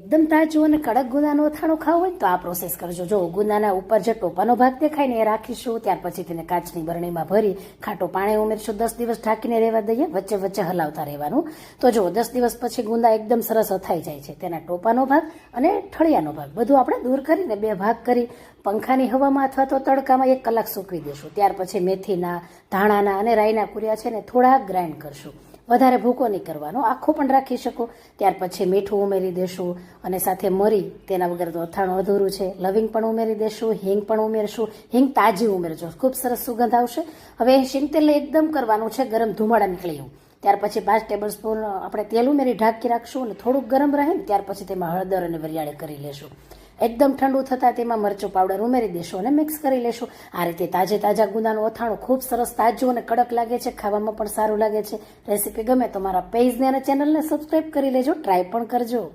એકદમ તાજું અને કડક ગુંદાનું અથાણું ખાવું હોય તો આ પ્રોસેસ કરજો. જો ગુંદાના ઉપર જે ટોપાનો ભાગ દેખાય ને એ રાખીશું, ત્યાર પછી તેને કાચની બરણીમાં ભરી ખાટો પાણી ઉમેરીશું. દસ દિવસ ઢાંકીને રહેવા દઈએ, વચ્ચે વચ્ચે હલાવતા રહેવાનું. તો જો દસ દિવસ પછી ગુંદા એકદમ સરસ અથાઈ જાય છે. તેના ટોપાનો ભાગ અને ઠળિયાનો ભાગ બધું આપણે દૂર કરીને બે ભાગ કરી પંખાની હવામાં અથવા તો તડકામાં એક કલાક સૂકવી દેશું. ત્યાર પછી મેથીના, ધાણાના અને રાઈના કુરિયા છે ને થોડા ગ્રાઇન્ડ કરશું. વધારે ભૂકો નહીં કરવાનો. આખો પણ રાખી શકો. ત્યાર પછી મીઠું ઉમેરી દેશું અને સાથે મરી તેના વગર તો અથાણું અધૂરું છે. લવિંગ પણ ઉમેરી દેશું, હિંગ પણ ઉમેરશું. હિંગ તાજી ઉમેરજો. ખૂબ સરસ સુગંધ આવશે. હવે શીંગ તેલ એકદમ કરવાનું છે ગરમ ધુમાડા નીકળી એવું ત્યાર પછી પાંચ ટેબલ સ્પૂન આપણે તેલ ઉમેરી ઢાંકી રાખશું અને થોડુંક ગરમ રહે ને ત્યાર પછી તેમાં હળદર અને વરિયાળી કરી લેશું. એકદમ ઠંડુ થતાં તેમાં મરચું પાવડર ઉમેરી દેશું અને મિક્સ કરી લેશું. આ રીતે તાજે તાજા ગુંદાનું અથાણું ખૂબ સરસ તાજું અને કડક લાગે છે. ખાવામાં પણ સારું લાગે છે. રેસીપી ગમે તો મારા પેજને અને ચેનલને સબસ્ક્રાઈબ કરી લેજો. ટ્રાય પણ કરજો.